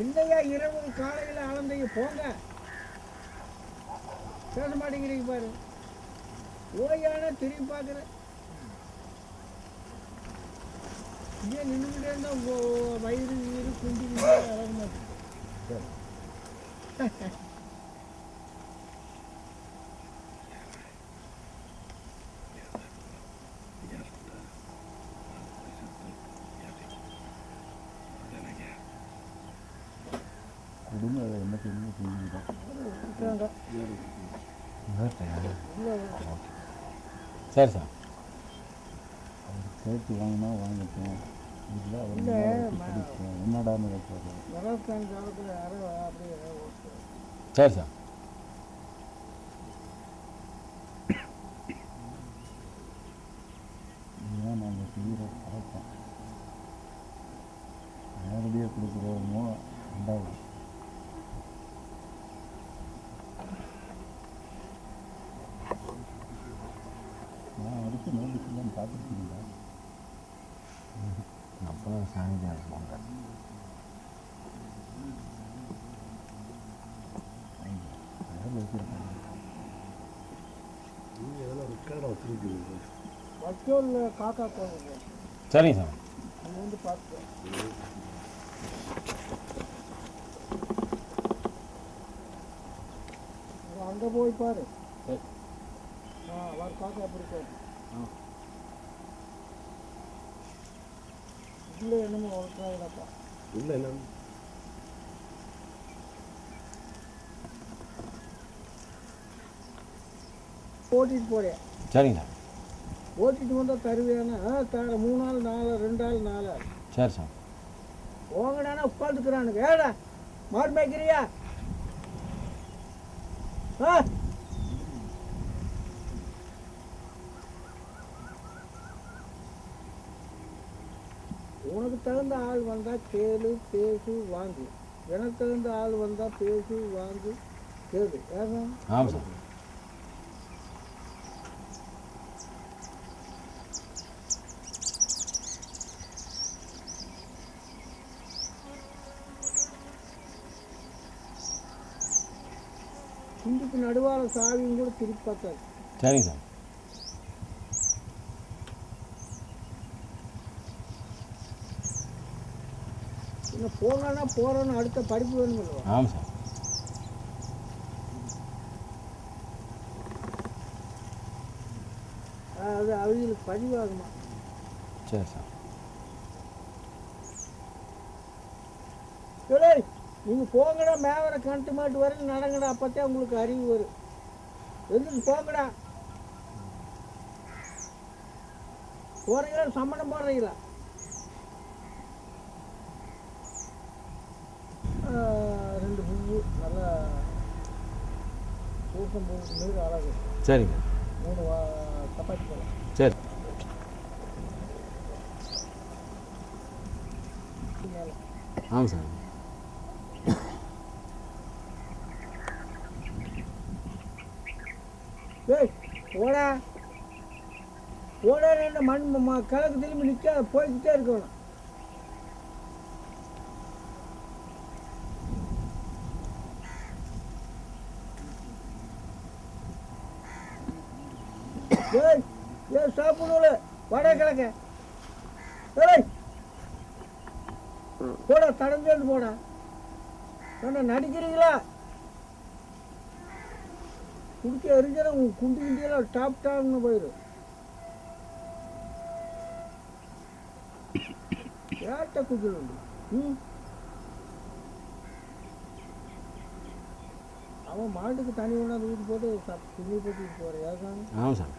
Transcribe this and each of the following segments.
இல்லையா இரவு காலையில் ஆனந்தைய போங்க. பேச மாட்டேங்கிறீங்க பாரு. ஓயான திரும்பி பார்க்குறேன். ஏன் நின்றுக்கிட்டே இருந்தா உங்க வயிறு குண்டி குண்டி அழக மாட்டேங்குது சரி சார். சேர்த்து வாங்கினா வாங்கிட்டோம் இல்லை அவர் இல்லை, முன்னாடி படிப்போம் என்னடான்னு வக்கோல் காக்கா போகுது சரிங்க சார். அங்கே வந்து பார்த்து அங்கே போய் பாரு. ஆ அவர் காக்கா எப்படி பாரு இல்லை என்னமோ வளர்க்குறாங்கப்பா இல்லை என்ன? ஓட்டிட்டு போறேன். சரிங்க சார். ஓட்டிட்டு வந்தால் தருவேன்னா தர. மூணு நாள் நாலு ரெண்டு நாள் நாலு. நாள் சரி சார். போங்கடானா உட்காந்துக்கிறானுங்க. ஏடா மாடு மேய்க்கிறியா? ஆ. உனக்கு தகுந்த ஆள் வந்தா கேளு பேசு வாங்கு. எனக்கு தகுந்த ஆள் வந்தா பேசு வாங்கு கேளு. ஏங்க ஆமாம் சார். இந்துக்கு நடுவார சாவியும் கூட திருப்பி பார்த்தாரு சரிங்க சார். இன்னும் போங்கன்னா போறோன்னு அடுத்த படிப்பு வேணுமில்ல ஆமாம் சார். அது அவங்களுக்கு பதிவாகுமா சரி சார். ஏய் நீங்க போங்கடா மேவர கண்டு மாட்டு வரையும் நடங்கடா அப்பத்தே உங்களுக்கு அறிவு வரும். எதுக்கு போங்கடா? போறீங்களா சம்மணம் போடுறீங்களா ரெண்டு பூவு நல்லா பூசம் பூ நீர் அழகு. சரிங்க. மூணு சப்பாத்தி பழம் சரி. ஆமாம் சார். ஏய் ஓடா ஓடா மண் கிழக்கு திரும்பி நிற்க போய்கிட்டே இருக்கணும். ஏய் ஏய் சாப்பிடுவோல கிழக்க. ஏய். போடா தடஞ்சு போடா. நடிக்கிறீங்களா? குடிக்க எரிஞ்சாலும் உன் குண்டு குண்டியெல்லாம் டாப் டாப்னு போயிடும் ஏட்ட உண்டு ம்? அவன் மாட்டுக்கு தண்ணி கொண்டாந்து ஊற்றி போட்டு சப் துணி போட்டு போகிறேன் ஏதான் ஆமாம் சார்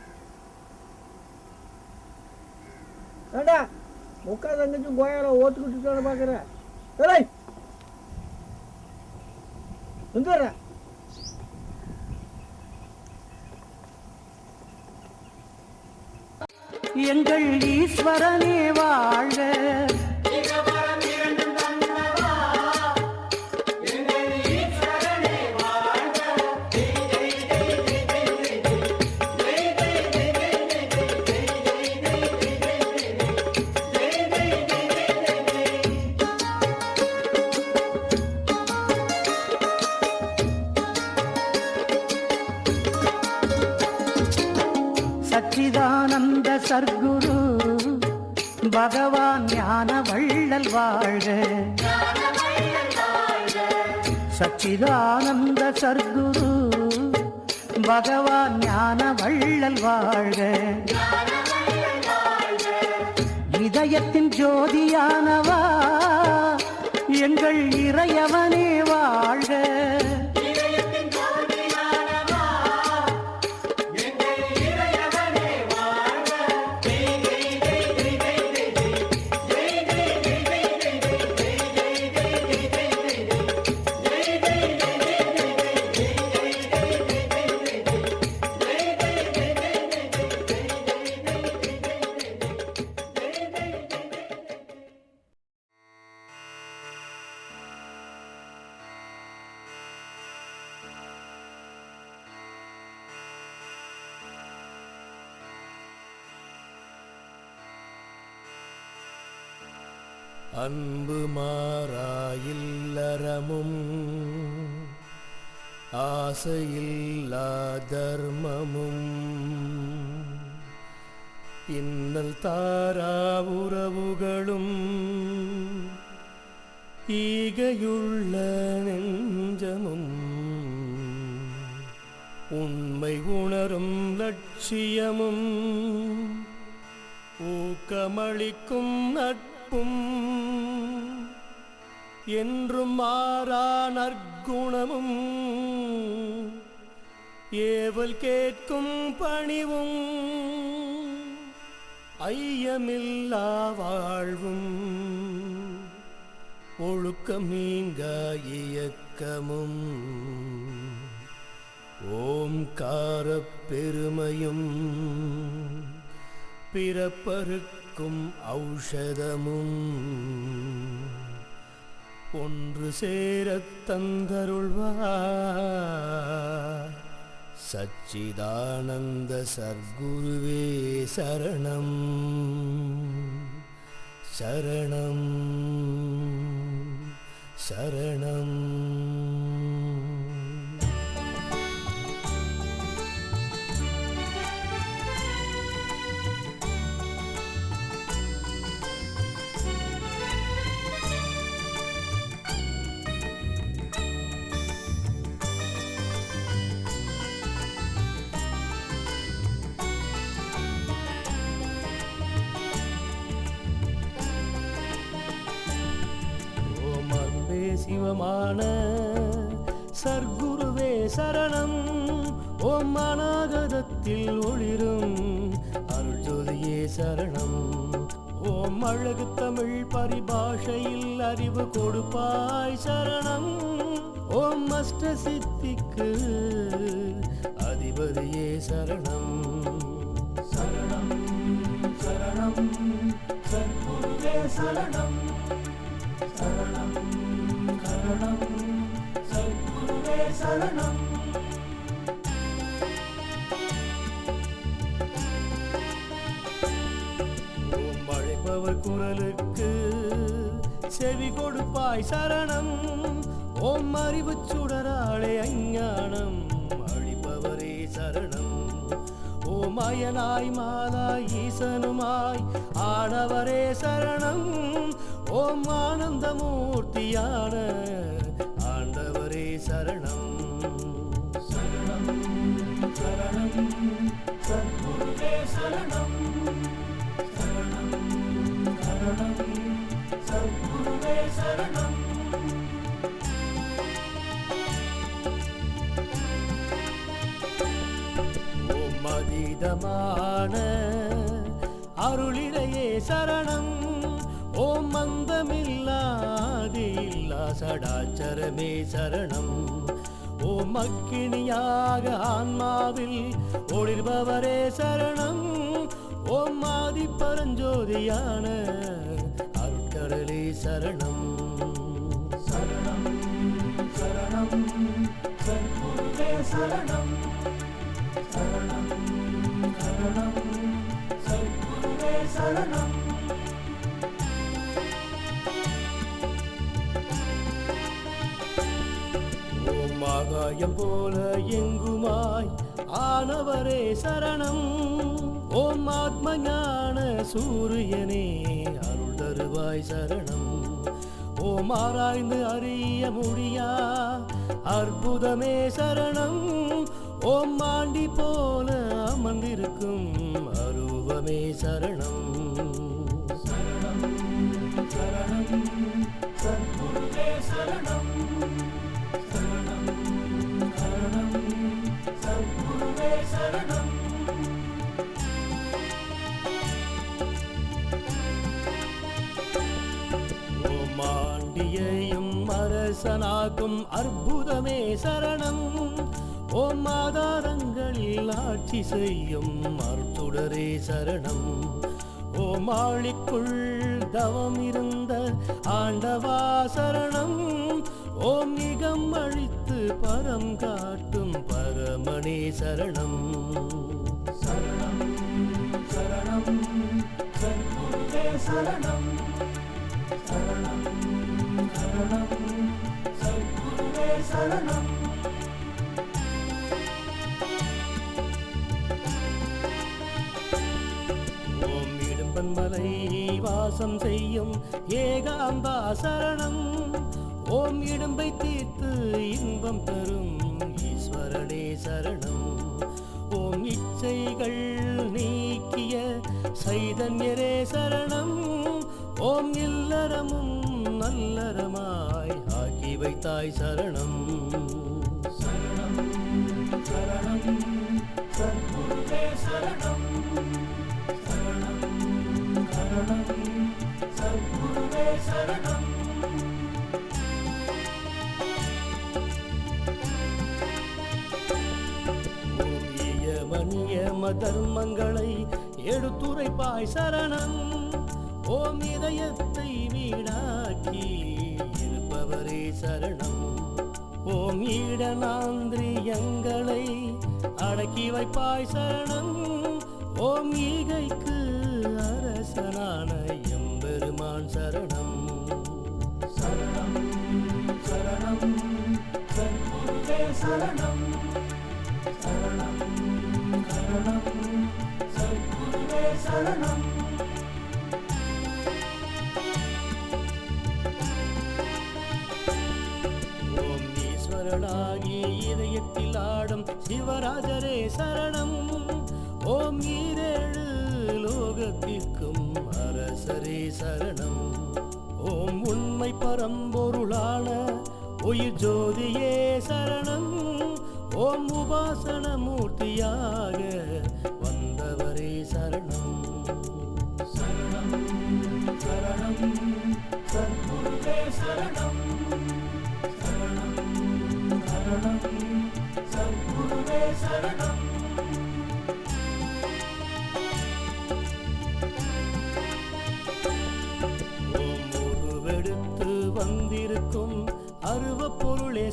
ஏண்டா? முக்கா தங்கச்சும் கோயால ஓத்துக்கிட்டு பார்க்குறேன் ஏய்! எங்க எங்கள் ஈஸ்வரனே பகவான் ஞான வள்ளல் வாழ்க. சச்சிதானந்த சர்க்குரு. பகவான் ஞான வள்ளல் வாழ்க. இதயத்தின் ஜோதியானவா எங்கள் இறையவனே. அன்பு மாறாயில்லறமும் ஆசையில்லா தர்மமும். இன்னல் தாரா உறவுகளும் ஈகையுள்ள நெஞ்சமும். உண்மை உணரும் லட்சியமும் ஊக்கமளிக்கும் நட்பும் என்றும் மாறா நற்குணமும். ஏவல் கேட்கும் பணிவும். ஐயமில்லா வாழ்வும். ஒழுக்கம் நீங்க இயக்கமும். ஓம்காரப் பெருமையும். பிறப்பருக்கு பிறப்பருக்கும் ஔஷதமும். ஒன்று சேரத் தந்தருள்வார். சச்சிதானந்த சர்க்குருவே சரணம். சரணம். சரணம். அழகு தமிழ் பரிபாஷையில் அறிவு கொடுப்பாய் சரணம். ஓம் அஷ்ட சித்திக்கு அதிபதியே சரணம். கொடுப்பாய் சரணம். ஓம் அறிவு சுடராளே அஞ்ஞானம். அழிப்பவரே சரணம். ஓம் அயனாய் மாலாய் ஈசனுமாய் ஆடவரே சரணம். ஓம் ஆனந்தமூர்த்தியான ஆண்டவரே சரணம். சரணம் சரணம் சத்குருவே சரணம். சரணம் சரணம் சத்குரு சரணம். அருளிடையே சரணம். ஓம் மந்தமில்லாதில்லா சடாச்சரமே சரணம். ஓம் அக்கினியாக ஆன்மாவில் ஒளிர்பவரே சரணம். ஓம் ஆதி பரஞ்சோதியான சரணம். சரணம் சரணம் சத்குருவே சரணம் சரணம் சரணம் சத்குருவே சரணம் ஓம் ஆகாயம் போல எங்குமாய் ஆனவரே சரணம். ஓம் ஆத்ம ஞான சூரியனே அருள் தருவாய் சரணம். ஓம் ஆராய்ந்து அறிய முடியா அற்புதமே சரணம். ஓம் மாண்டி போல அமர்ந்திருக்கும் அரூபமே சரணம். சரணம் சரணம் சரணம். அரசனாக்கும் அற்புதமே சரணம். ஓம் ஆதாரங்களில் ஆட்சி செய்யும் அர்த்துடரே சரணம். ஓம் ஆழிக்குள் தவம் இருந்த ஆண்டவா சரணம். ஓம் இகம் அழித்து பரம் காட்டும் பரமணே சரணம். சரணம் சரணம் சரணம். சரணம் சரணம். சரணம். ஓம் இடும்பன்மலை வாசம் செய்யும் ஏகாம்பா சரணம். ஓம் இடும்பை தீர்த்து இன்பம் தரும் ஈஸ்வரனே சரணம். ஓம் இச்சைகள் நீக்கிய சைதன்யரே சரணம். ஓம் இல்லறமும் நல்லறமா வைத்தாய் சரணம். சரணம் சரணம் சத்குருவே சரணம் சரணம் சரணம் சத்குருவே சரணம் தர்மங்களை எடுத்துரைப்பாய் சரணம். ஓம் இதயத்தை வீடாக்கி அவரே சரணம். ஓம் ஈடனாந்திரியங்களை அடக்கி வைப்பாய் சரணம். ஓம் ஈகைக்கு அரசனான எம்பெருமான் சரணம். சரணம் சரணம் சரணம். शरण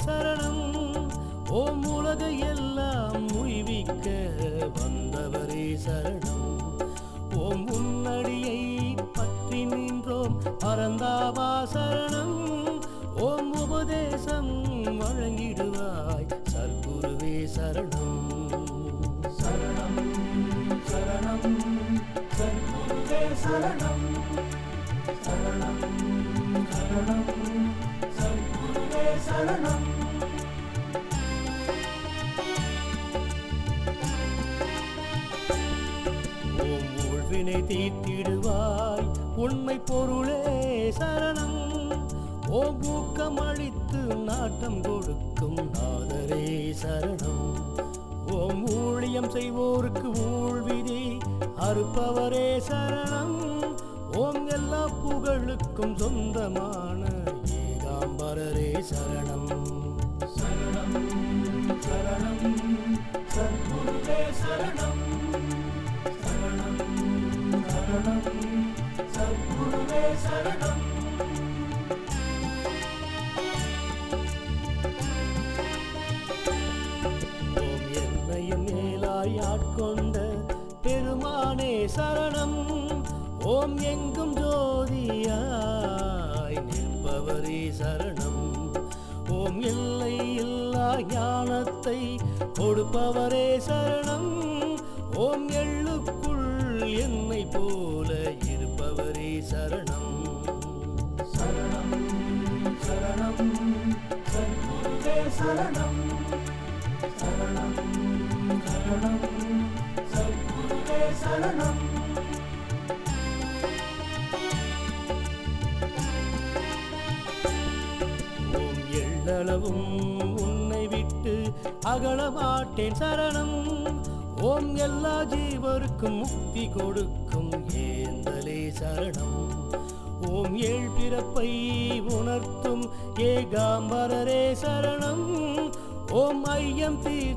சரணம். ஓம் உலக எல்லாம் உய்விக்க வந்தவரே சரணம். ஓம் உன்னடியை பற்றி நின்றோம் பரந்தாவா சரணம். ஓம் உபதேசம் வழங்கிடுவாய் சர்க்குருவே சரணம். சரணம் சரணம் சர்க்குருவே சரணம். சரணம் சரணம். சரணம். ஓம் ஊழ்வினை தீர்த்திடுவாய் உண்மை பொருளே சரணம். ஓம் ஊக்கம் அளித்து நாட்டம் கொடுக்கும் நாதரே சரணம். ஓம் ஊழியம் செய்வோருக்கு ஊழ்விதி அறுப்பவரே சரணம். ஓம் எல்லா புகழுக்கும் சொந்தமான ஏகாம்பரரே சரணம் சரணம் சரணம் சத்குருவே சரணம் சரணம் சரணம் சத்குருவே சரணம். ஓம் என்னையும் மேலாய் ஆட்கொண்ட பெருமானே சரணம். ஓம் எங்கும் ஜோதியாய் நிற்பவரே சரணம். எல்லை இல்லா ஞானத்தை கொடுப்பவரே சரணம் அகலமாட்டேன் சரணம். ஓம் எல்லா ஜீவருக்கும் முக்தி கொடுக்கும். ஏந்தலே சரணம். ஓம் ஏழ் பிறப்பை உணர்த்தும் ஏகாம்பரரே சரணம். ஓம் ஐயம் தீர்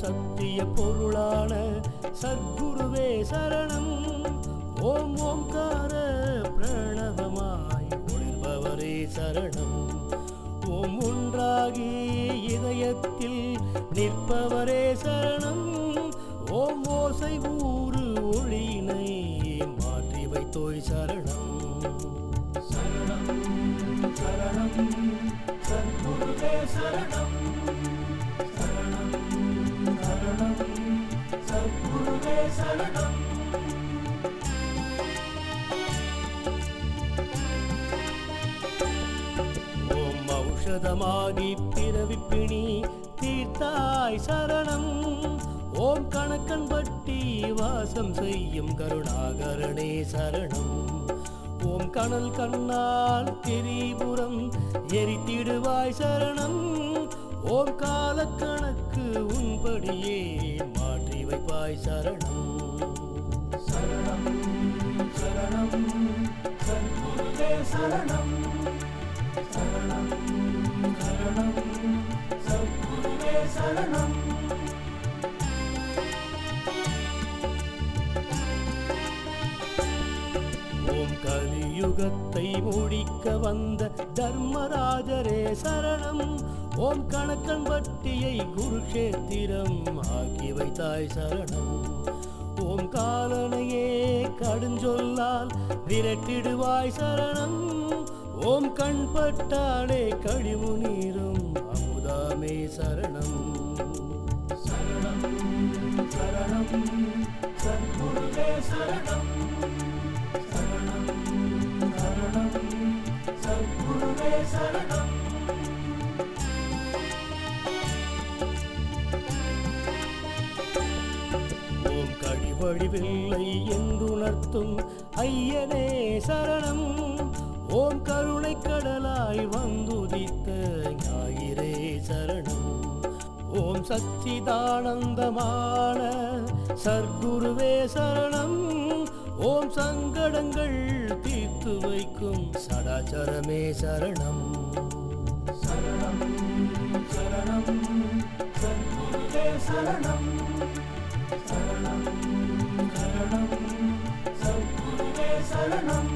சத்திய பொருளான சத்குருவே சரணம். ஓம் ஓம்கார பிரணவமாய் ஒழிபவரே சரணம். ஓம் ஒன்றாகி இதயத்தில் நிற்பவரே சரணம். ஓம் ஓசை ஊறு ஒளியினை மாற்றி வைத்தோய் சரணம். சரணம் சரணம் சத்குருவே சரணம் சரணம். ஔஷதமாகி பிறவிப்பிணி தீர்த்தாய் சரணம். ஓம் கணக்கன் பட்டி வாசம் செய்யும் கருணாகரணே சரணம். ஓம் கணல் கண்ணால் திரிபுரம் எரித்திடுவாய் சரணம். ஓம் காலக்கணக்கு உன்படியே மாற்றி வைப்பாய் சரணம். சரணம் சரணம் சரணம். சரணம். கலியுகத்தை முடிக்க வந்த தர்மராஜரே சரணம். ஓம் கணக்கன் பட்டியை குருஷேத்திரம் ஆக்கி வைத்தாய் சரணம். ஓம் காலனையே கடுஞ்சொல்லால் விரட்டிடுவாய் சரணம். ஓம் கண் பட்டாலே கழிவு நீரும் அமுதாமே சரணம். சரணம் சரணம் சத்குருவே சரணம் சரணம் சரணம் சத்குருவே சரணம் ஓம் கழிவழிவில்லை என்றுணர்த்தும் ஐயனே சரணம். ஓம் கருணை கடலாய் வந்துதித்த ஞாயிறே சரணம் ஓம் சச்சிதானந்தமான சர்க்குருவே சரணம் ஓம் சங்கடங்கள் தீர்த்து வைக்கும் சடாச்சரமே சரணம் சரணம் சரணம் சர்க்குருவே சரணம் சரணம் சரணம் சர்க்குருவே சரணம்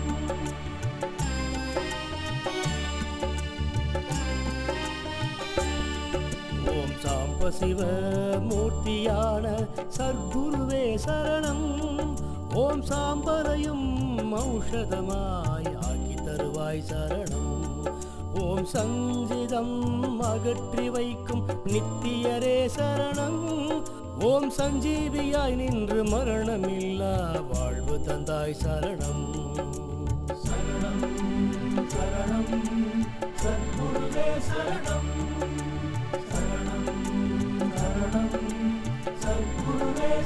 சிவ மூர்த்தியான சர்க்குருவே சரணம். ஓம் சாம்பரையும் ஔஷதமாய் ஆக்கி தருவாய் சரணம். ஓம் சஞ்சிதம் அகற்றி வைக்கும் நித்தியரே சரணம். ஓம் சஞ்சீவியாய் நின்று மரணமில்லா வாழ்வு தந்தாய் சரணம். சரணம் சரணம் சத்குருவே சரணம் சரணம்.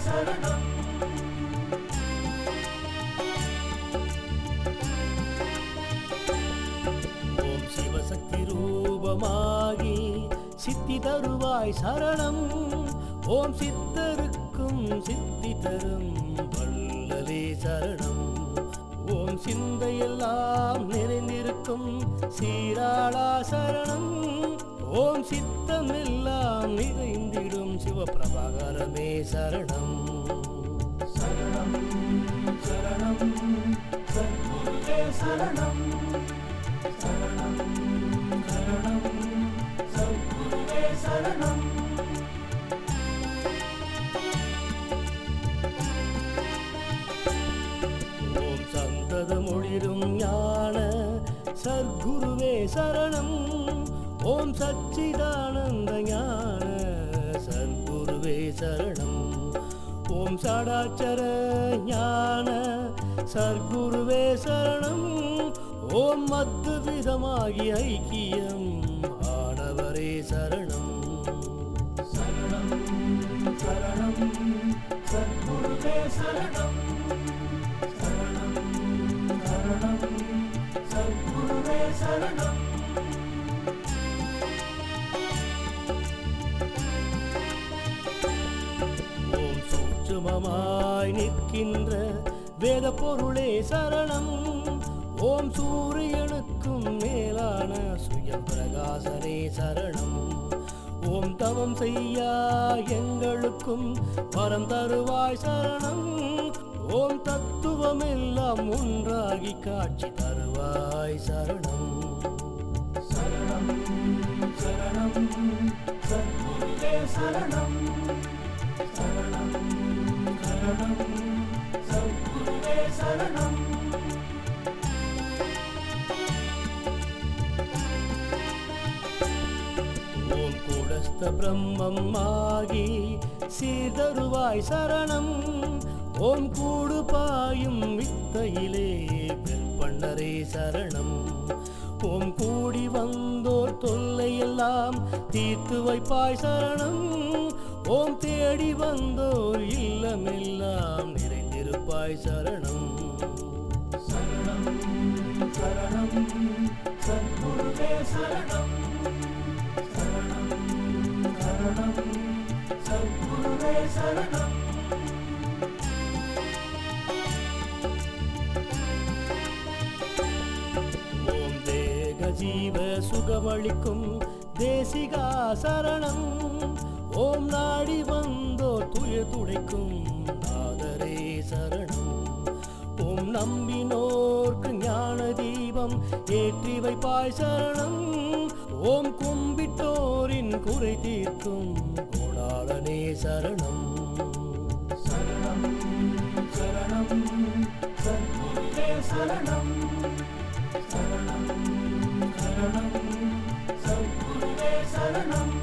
சரணம். ஓம் சிவசக்தி ரூபமாகி சித்தி தருவாய் சரணம். ஓம் சித்தருக்கும் சித்தி தரும் வள்ளலே சரணம். ஓம் சிந்தையெல்லாம் நிறைந்திருக்கும் சீராளா சரணம். ஓம் சித்தமெல்லாம் நிறைந்திடும் சிவபிரபாகரமே சரணம். சரணம் சரணம் சத்குருவே சரணம் சரணம் சரணம் சத்குருவே சரணம் ஓம் சந்ததமொழிரும் ஞான சத்குருவே சரணம். ஓம் சச்சிதானந்த ஞான சரணம். ஓம் சடாச்சர ஞான சர்க்குருவே சரணம். ஓம் மத்து விதமாகி ஐக்கியம் ஆனவரே சரணம். சரணம் சரணம் சர்க்குருவே சரணம். சரணம் சரணம் சர்க்குருவே சரணம். ஆய் நிற்கின்ற வேத பொருளே சரணம். ஓம் சூரியனுக்கும் மேலான சுய பிரகாசனே சரணம். ஓம் தவம் செய்யா எங்களுக்கும் வரம் தருவாய் சரணம். ஓம் தத்துவம் எல்லாம் ஒன்றாகி காட்சி தருவாய் சரணம். சரணம் சரணம் சரணம். சரணம். பிரம்மம் ஆகி சீதருவாய் சரணம். ஓம் கூடு பாயும் வித்தையிலே வெல்பண்ணரே சரணம். ஓம் கூடி வந்தோர் தொல்லையெல்லாம் தீர்த்து வைப்பாய் சரணம். ஓம் தேடி வந்தோர் இல்லமெல்லாம் நிறைந்திருப்பாய் சரணம். சரணம் சரணம் சத்குருவே சரணம் சரணம் சரணம் சத்குருவே சரணம் ஓம் தேக ஜீவ சுகமளிக்கும் தேசிகா சரணம். ஓம் நாடி வந்தோ துய துடைக்கும் நம்பினோர்க்கு ஞான தீபம் ஏற்றி வைப்பாய் சரணம். ஓம் கும்பிட்டோரின் குறை தீர்க்கும் கோடாளனே சரணம். சரணம் சரணம் சத்குருவே சரணம். சரணம் சரணம் சத்குருவே சரணம்.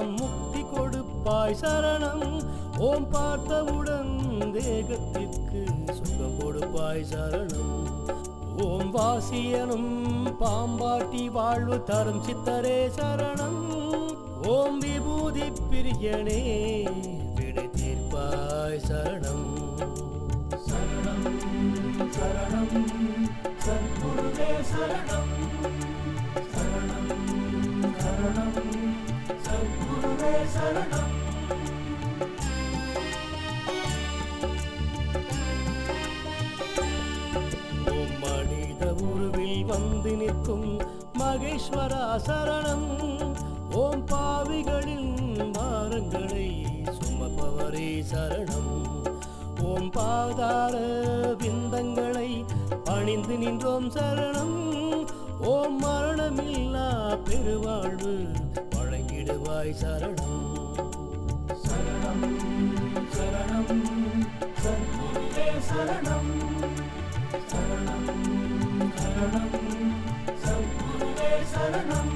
முக்தி கொடுப்பாய் சரணம். ஓம் பார்த்தவுடன் தேகத்திற்கு சுகம் கொடுப்பாய் சரணம். ஓம் வாசியனும் பாம்பாட்டி வாழ்வு தரும் சித்தரே சரணம். ஓம் விபூதி பிரியனே விடை தீர்ப்பாய் சரணம். சரணம் சரணம் சரணம் சரணம். மனித உருவில் வந்து நிற்கும் மகேஸ்வரா சரணம். ஓம் பாவிகளின் பாரங்களை சுமப்பவரே சரணம். ஓம் பாதார பிந்தங்களை பணிந்து நின்றோம் சரணம். ஓம் மரணமில்லா பெருவாழ்வு விடுவாய் சரணம். சரணம் சரணம் சத்குருவே சரணம் சரணம் சரணம் சத்குருவே சரணம்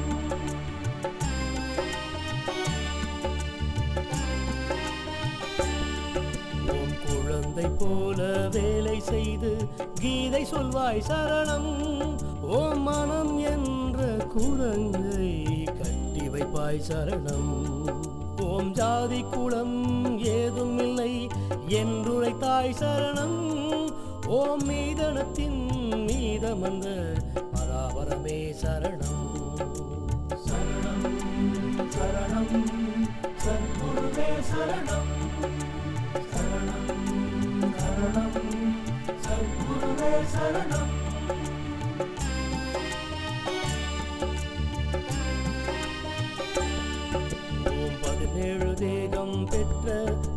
குழந்தை போல வேலை செய்து கீதை சொல்வாய் சரணம். ஓ மனம் என்ற குரங்கை தாய் சரணம். ஓம் ஜாதி குளம் ஏதும் இல்லை என்றுரை தாய் சரணம். ஓம் மீதனத்தின் மீதமந்த பராபரமே சரணம். சரணம் சரணம் சத்குருவே சரணம். சரணம் சரணம் சத்குருவே சரணம்.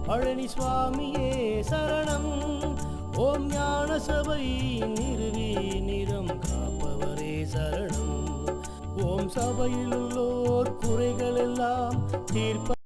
பழனி சுவாமியே சரணம். ஓம் ஞான சபை நிறுவி நிறம் காப்பவரே சரணம். ஓம் சபையில் உள்ளோர் குறைகள் எல்லாம் தீர்ப்ப